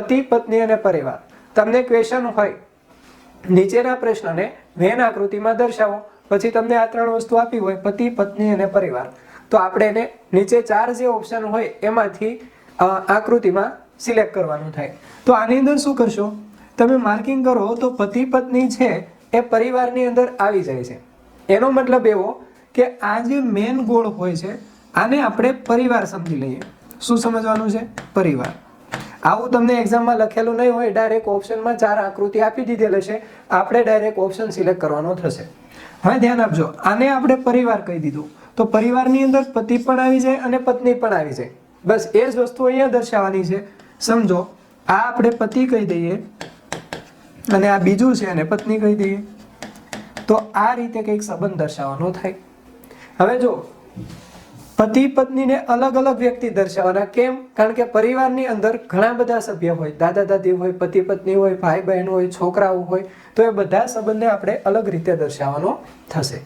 પતિ, પત્ની અને પરિવાર. તમને ક્વેશ્ચન હોય. નીચેના પ્રશ્નને વેન આકૃતિમાં દર્શાવો. પછી તમને આ ત્રણ વસ્તુ આપી હોય, પતિ, પત્ની અને પરિવાર. તો આપણે એને નીચે ચાર જે ઓપ્શન હોય, એમાંથી આકૃતિમાં સિલેક્ટ કરવાનું થાય. તો આની અંદર શું કરશો? તમે માર્કિંગ કરો તો પતિ, પત્ની છે એ પરિવારની અંદર આવી જાય છે. એનો મતલબ એવો કે આ જે મેન ગોળ હોય છે, આને આપણે પરિવાર સમજી લઈએ. શું સમજવાનું છે? પરિવાર. આવું તમને એક્ઝામમાં લખેલું નહીં હોય ડાયરેક્ટ ઓપ્શનમાં ચાર આકૃતિ આપી દીધેલ છે. આપણે ડાયરેક્ટ ઓપ્શન સિલેક્ટ કરવાનો થશે. હવે ધ્યાન આપજો, આને આપણે પરિવાર કહી દીધું. તો પરિવારની અંદર પતિ પણ આવી જાય અને પત્ની પણ આવી જાય. બસ એ જ વસ્તુ અહીંયા દર્શાવવાની છે. સમજો, આ આપણે પતિ કહી દઈએ અને આ બીજું છે અને પત્ની કહી દઈએ. તો આ રીતે કંઈક સંબંધ દર્શાવવાનો થાય. હવે જો પતિ પત્નીને અલગ અલગ વ્યક્તિ દર્શાવવાના. કેમ? કારણ કે પરિવારની અંદર ઘણા બધા સભ્ય હોય. દાદા દાદી હોય, પતિ પત્ની હોય, ભાઈ બહેન હોય, છોકરાઓ હોય. તો એ બધા સંબંધને આપણે અલગ રીતે દર્શાવવાનો થશે.